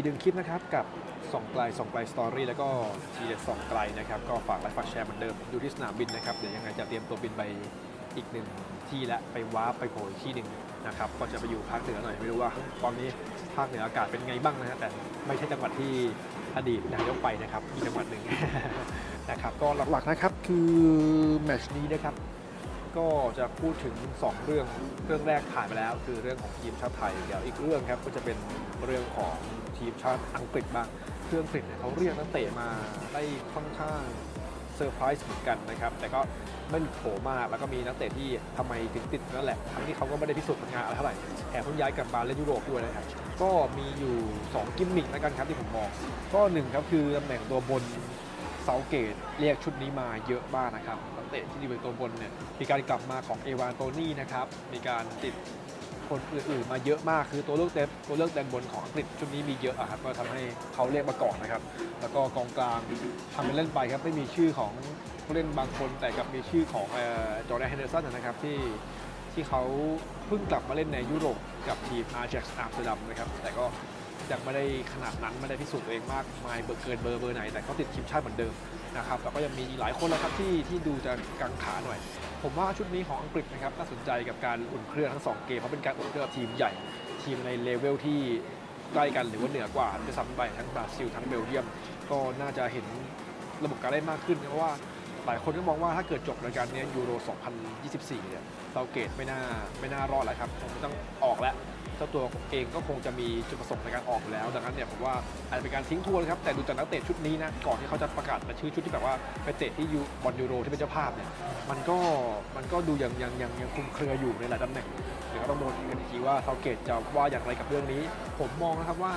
อีกหนึ่งคลิปนะครับกับส่องไกลส่องไกลสตอรี่แล้วก็ทีเด็ดส่องไกลนะครับก็ฝากไลค์ฝากแชร์เหมือนเดิมอยู่ที่สนามบินนะครับเดี๋ยวยังไงจะเตรียมตัวบินไปอีกหนึ่งที่และไปว้าร์ปไปโผล่ที่หนึ่งนะครับก็จะไปอยู่ภาคเหนือหน่อยไม่รู้ว่าตอนนี้ภาคเหนืออากาศเป็นไงบ้างนะฮะแต่ไม่ใช่จังหวัดที่อดีตนายกไปนะครับอีกจังหวัดหนึ่งนะครับก็หลักๆนะครับคือแมชนี้นะครับ ก็จะพูดถึง 2 เรื่องเรื่องแรกผ่านไปแล้ว คือเรื่องของทีมชาติไทย เดี๋ยวอีกเรื่องครับก็จะเป็นเรื่องของทีมชาติอังกฤษบ้างเคืออังกฤษเนี่ยเขาเรียกนักเตะมาได้ค่อนข้างเซอร์ไพรส์เหมือนกันนะครับแต่ก็ไม่หลุดโผมากแล้วก็มีนักเตะที่ทำไมถึงติดนั่นแหละทั้งที่เขาก็ไม่ได้พิสูจน์ผลงานอะไรเท่าไหร่แอบเพิ่งย้ายกลับมาเล่นยุโรปด้วยนะครับก็มีอยู่ 2 กิมมิคแล้วกันครับที่ผมมอง ก็หนึ่งครับคือตำแหน่งตัวบนาเกตเรียกชุดนี้มาเยอะมากนะครับนักเตะที่อยู่ในตัวบนเนี่ยมีการกลับมาของเอวานโตนี่นะครับมีการติดคนอื่นๆมาเยอะมากคือตัวเลือกเต็มตัวเลือกแดนบนของอังกฤษชุดนี้มีเยอะอะครับก็ทำให้เขาเรียกมาก่อนนะครับ แล้วก็กองกลางทำเป็นเล่นไปครับไม่มีชื่อของผู้เล่นบางคนแต่กับมีชื่อของจอร์แดนเฮนเดอร์สันนะครับที่ ที่เขาเพิ่งกลับมาเล่นในยุโรปกับทีมอาร์เจ็กซ์อัมสเตอร์ดัมนะครับ แต่ก็ยังไม่ได้ขนาดนั้นไม่ได้พิสูจน์ตัวเองมากมายเบอร์เกินเบอร์เบอร์ไหน แต่เขาติดทีมชาติเหมือนเดิมนะครับแล้วก็ยังมีหลายคนแล้วครับที่ที่ดูจะกังขาหน่อย ผมว่าชุดนี้ของอังกฤษนะครับน่าสนใจกับการอุ่นเครื่องทั้งสองเกมเพราะเป็นการอุ่นเครื่องทีมใหญ่ ทีมในเลเวลที่ใกล้กันหรือว่าเหนือกว่าจะซ้ำไปทั้งบราซิลทั้งเบลเยียม ก็น่าจะเห็นระบบการเล่นมากขึ้นเพราะว่า ลายคนก็มองว่าถ้าเกิดจบรายการนี้ยูโร 2024 เนี่ยเซาเกตไม่น่าไม่น่ารอดแล้วครับคงต้องออกแล้วเจ้าตัวเองก็คงจะมีจุดประสงค์ในการออกอยู่แล้ว ดังนั้นเนี่ยผมว่าอาจจะเป็นการทิ้งทวนครับแต่ดูจากนักเตะชุดนี้นะก่อนที่เขาจะประกาศราชื่อชุดที่แบบว่าไปเตะที่ยูบอลยูโรที่เป็นเจ้าภาพเนี่ยมันก็มันก็ดูยังยังยังยังคลุมเครืออยู่ในหลายตำแหน่งเดี๋ยวก็ต้องโดนกันอีกทีว่าเซาเกตจะว่าอย่างไรกับเรื่องนี้ ผมมองนะครับว่า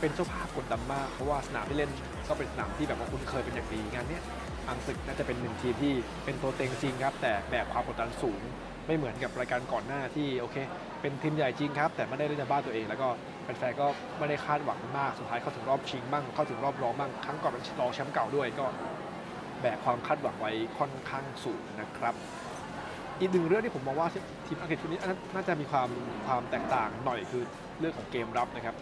เป็นเจ้าภาพกดดันมากเพราะว่าสนามที่เล่นก็เป็นสนามที่แบบว่าคุ้นเคยเป็นอย่างดีงานเนี้ย อังกฤษน่าจะเป็นหนึ่งทีมที่เป็นตัวเต็งจริงครับ แต่แบกความกดดันสูง ไม่เหมือนกับรายการก่อนหน้าที่โอเค เป็นทีมใหญ่จริงครับ แต่ไม่ได้เล่นในบ้านตัวเอง แล้วก็แฟนๆก็ไม่ได้คาดหวังมาก สุดท้ายเข้าถึงรอบชิงบ้างเข้าถึงรอบรองบ้างครั้งก่อนเป็นรองแชมป์เก่าด้วยก็ แบกความคาดหวังไว้ค่อนข้างสูงนะครับอีกหนึ่งเรื่องที่ผมมองว่าทีมอังกฤษชุดนี้น่าจะมีความความแตกต่างหน่อยคือเรื่องของเกมรับนะครับ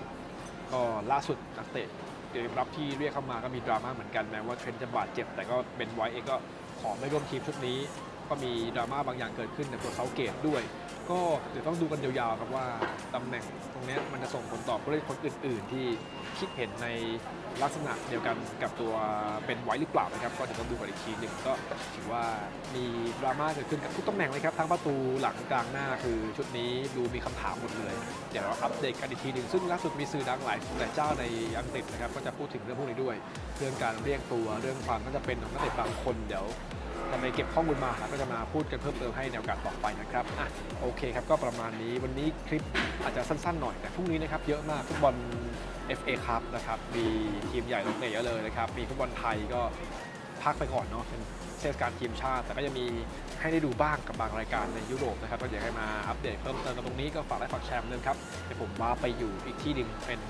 ก็ล่าสุดนักเตะ เกมรับที่เรียกเข้ามาก็มีดราม่าเหมือนกันแม้ว่าเทรนจะบาดเจ็บ แต่ก็เป็นไว้เองก็ขอไม่ร่วมทีมชุดนี้ ก็มีดราม่าบางอย่างเกิดขึ้นในตัวเซาเกตด้วย ก็เดี๋ยวต้องดูกันยาวๆครับว่าตำแหน่งตรงเนี้ยมันจะส่งผลต่อผู้เล่นคนอื่น ๆ ที่คิดเห็นในลักษณะเดียวกันกับตัวเป็นไว้หรือเปล่านะครับ ก็เดี๋ยวต้องดูกันอีกทีหนึ่งก็ถือว่ามีดราม่าเกิดขึ้นกับทุกตำแหน่งเลยครับทั้งประตูหลังกลางหน้าคือชุดนี้ดูมีคำถามหมดเลย เดี๋ยวเราอัปเดตกันอีกทีหนึ่งซึ่งล่าสุดมีสื่อดังหลายหลายเจ้าในอังกฤษนะครับก็จะพูดถึงเรื่องพวกนี้ด้วย เรื่องการเรียกตัวเรื่องความน่าจะเป็นของนักเตะบางคนเดี๋ยว จะไปเก็บข้อมูลมาแล้วก็จะมาพูดกันเพิ่มเติมให้ในโอกาสต่อไปนะครับอะโอเคครับก็ประมาณนี้วันนี้คลิปอาจจะสั้นๆหน่อยแต่พรุ่งนี้นะครับเยอะมากฟุตบอล FA ครับนะครับมีทีมใหญ่ลงเตะเยอะเลยนะครับมีฟุตบอลไทยก็พักไปก่อนเนาะเป็นเทศกาลทีมชาติ แต่ก็จะมีให้ได้ดูบ้างกับบางรายการในยุโรปนะครับก็อยากให้มาอัปเดตเพิ่มเติมกันตรงนี้ก็ฝากไลค์ฝากแชร์เหมือนเดิมครับเดี๋ยวผมว่าไปอยู่อีกที่หนึ่งเป็น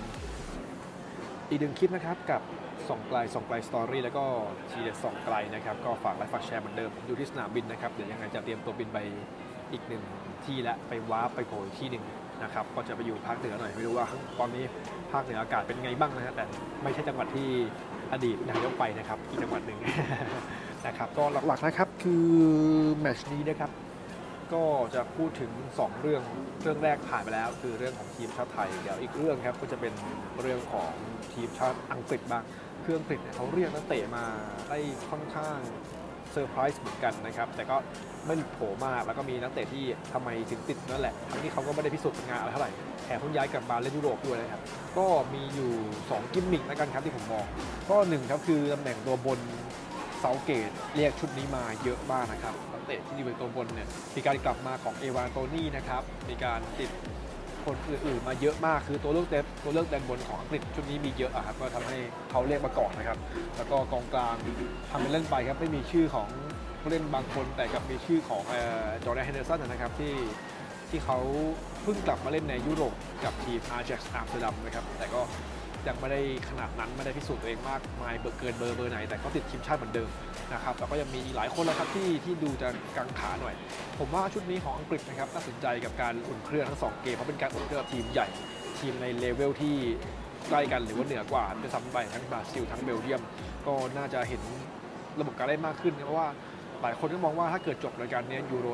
อีกหนึ่งคลิปนะครับกับส่องไกลส่องไกลสตอรี่แล้วก็ทีเด็ดส่องไกลนะครับก็ฝากไลค์ฝากแชร์เหมือนเดิมอยู่ที่สนามบินนะครับเดี๋ยวยังไงจะเตรียมตัวบินไปอีกหนึ่งที่และไปว้าไปโผล่อีกที่หนึ่งนะครับก็จะไปอยู่ภาคเหนือหน่อยไม่รู้ว่าตอนนี้ภาคเหนืออากาศเป็นไงบ้างนะฮะแต่ไม่ใช่จังหวัดที่อดีตนายกไปนะครับอีกจังหวัดหนึ่งนะครับก็หลักๆนะครับคือแมชนี้นะครับ ก็จะพูดถึง 2 เรื่องเรื่องแรกผ่านไปแล้ว คือเรื่องของทีมชาติไทยเดี๋ยวอีกเรื่องครับก็จะเป็นเรื่องของทีมชาติอังกฤษบ้างเคืออังกฤษเนี่ยเขาเรียกนักเตะมาได้ค่อนข้างเซอร์ไพรส์เหมือนกันนะครับ แต่ก็ไม่หลุดโผมากแล้วก็มีนักเตะที่ทำไมถึงติดนั่นแหละ ทั้งที่เขาก็ไม่ได้พิสูจน์ผลงานอะไรเท่าไหร่แถมเพิ่งย้ายกลับมาเล่นยุโรปด้วยนะครับ ก็มีอยู่ 2 กิมมิคแล้วกันครับที่ผมมอง ก็หนึ่งครับคือตำแหน่งตัวบน เซาเกตเรียกชุดนี้มาเยอะมากนะครับนักเตะที่อยู่ในตัวบนเนี่ยมีการกลับมาของเอวานโตนี่นะครับมีการติดคนอื่นๆมาเยอะมากคือตัวเลือกเต็มตัวเลือกแดนบนของอังกฤษชุดนี้มีเยอะอะครับก็ทำให้เขาเรียกมาก่อนนะครับ แล้วก็กองกลางทำเป็นเล่นไปครับไม่มีชื่อของผู้เล่นบางคนแต่กับมีชื่อของจอร์แดนเฮนเดอร์สันนะครับที่ที่เขาเพิ่งกลับมาเล่นในยุโรปกับทีมอาร์เจ็กซ์อัมสเตอร์ดัมนะครับแต่ก็ ยังไม่ได้ขนาดนั้นไม่ได้พิสูจน์ตัวเองมากมายเบอร์เกินเบอร์เบอร์ไหน แต่ก็ติดทีมชาติเหมือนเดิมนะครับแล้วก็ยังมีอีกหลายคนแล้วครับที่ที่ดูจะกังขาหน่อย ผมว่าชุดนี้ของอังกฤษนะครับน่าสนใจกับการอุ่นเครื่องทั้งสองเกมเพราะเป็นการอุ่นเครื่องทีมใหญ่ทีมในเลเวลที่ใกล้กันหรือว่าเหนือกว่าด้วยซ้ำไปทั้งบราซิลทั้งเบลเยียม ก็น่าจะเห็นระบบการเล่นมากขึ้นเพราะว่าหลายคนก็มองว่าถ้าเกิดจบรายการนี้ยูโร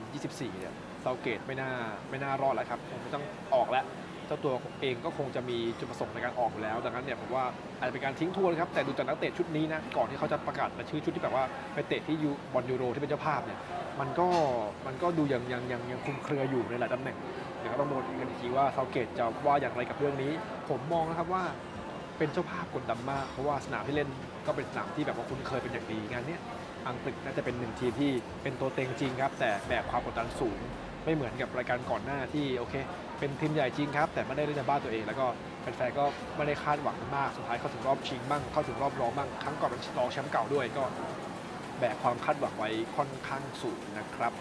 2024 เนี่ยเซาเกตไม่น่าไม่น่ารอดแล้วครับคงต้องออกแล้ว เจ้าตัวเองก็คงจะมีจุดประสงค์ในการออกอยู่แล้ว ดังนั้นเนี่ยผมว่าอาจจะเป็นการทิ้งทวนครับ แต่ดูจากนักเตะชุดนี้นะ ก่อนที่เขาจะประกาศรายชื่อชุดที่แบบว่าไปเตะที่ยูบอลยูโรที่เป็นเจ้าภาพเนี่ย มันก็มันก็ดูยังยังยังยังคลุมเครืออยู่ในหลายตำแหน่ง เดี๋ยวก็ต้องดูกันอีกทีว่าเซาเกตจะว่าอย่างไรกับเรื่องนี้ ผมมองนะครับว่าเป็นเจ้าภาพกดดันมาก เพราะว่าสนามที่เล่นก็เป็นสนามที่แบบว่าคุ้นเคยเป็นอย่างดีงานเนี้ยอังกฤษน่าจะเป็นหนึ่งทีมที่เป็นตัวเต็งจริงครับ แต่แบกความกดดันสูง ไม่เหมือนกับรายการก่อนหน้าที่โอเค เป็นทีมใหญ่จริงครับ แต่ไม่ได้เล่นในบ้านตัวเอง แล้วก็แฟนๆก็ไม่ได้คาดหวังมากสุดท้ายเข้าถึงรอบชิงบ้างเข้าถึงรอบรองบ้างครั้งก่อนเป็นรองแชมป์เก่าด้วยก็แบกความคาดหวังไว้ค่อนข้างสูงนะครับ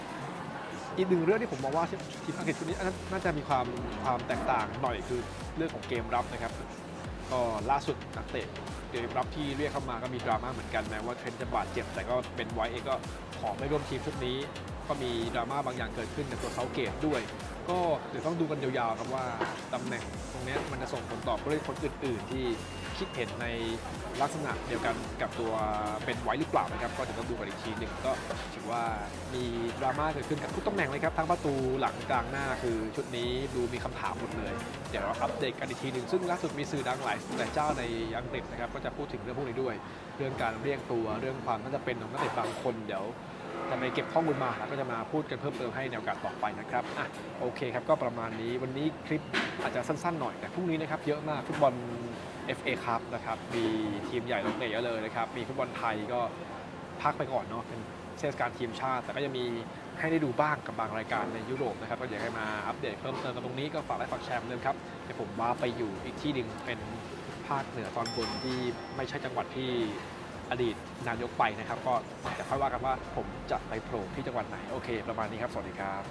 อีกหนึ่งเรื่องที่ผมมองว่าทีมอังกฤษชุดนี้น่าจะมีความความแตกต่างหน่อยคือเรื่องของเกมรับนะครับ ก็ล่าสุดนักเตะเกมรับที่เรียกเข้ามาก็มีดราม่าเหมือนกันแม้ว่าเทรนต์จะบาดเจ็บแต่ก็เป็นไวเองก็ขอไม่ร่วมทีมชุดนี้ ก็มีดราม่าบางอย่างเกิดขึ้นในตัวเซาเกตด้วย ก็เดี๋ยวต้องดูกันยาวๆครับว่าตำแหน่งตรงนี้มันจะส่งผลต่อผู้เล่นคนอื่น ๆ ที่คิดเห็นในลักษณะเดียวกันกับตัวเป็นไว้หรือเปล่านะครับ ก็เดี๋ยวต้องดูกันอีกทีหนึ่งก็ถือว่ามีดราม่าเกิดขึ้นกับทุกตำแหน่งเลยครับทั้งประตูหลังกลางหน้าคือชุดนี้ดูมีคำถามหมดเลย เดี๋ยวเราอัปเดตกันอีกทีหนึ่งซึ่งล่าสุดมีสื่อดังหลายหลายเจ้าในอังกฤษนะครับก็จะพูดถึงเรื่องพวกนี้ด้วย เรื่องการเรียกตัวเรื่องความน่าจะเป็นของนักเตะบางคนเดี๋ยว จะไปเก็บข้อมูลมาแล้วก็จะมาพูดกันเพิ่มเติมให้ในโอกาสต่อไปนะครับอะโอเคครับก็ประมาณนี้วันนี้คลิปอาจจะสั้นๆหน่อยแต่พรุ่งนี้นะครับเยอะมากฟุตบอล FA ครับนะครับมีทีมใหญ่ลงเตะเยอะเลยนะครับมีฟุตบอลไทยก็พักไปก่อนเนาะเป็นเทศกาลทีมชาติ แต่ก็ยังมีให้ได้ดูบ้างกับบางรายการในยุโรปนะครับก็อยากให้มาอัปเดตเพิ่มเติมกันตรงนี้ก็ฝากไลค์ฝากแชร์เหมือนเดิมครับเดี๋ยวผมว่าไปอยู่อีกที่หนึ่งเป็นภาคเหนือตอนบนที่ไม่ใช่จังหวัดที่ อดีตนายกไปนะครับ ก็จะค่อยว่ากันว่าผมจะไปโผล่ที่จังหวัดไหน โอเค ประมาณนี้ครับ สวัสดีครับ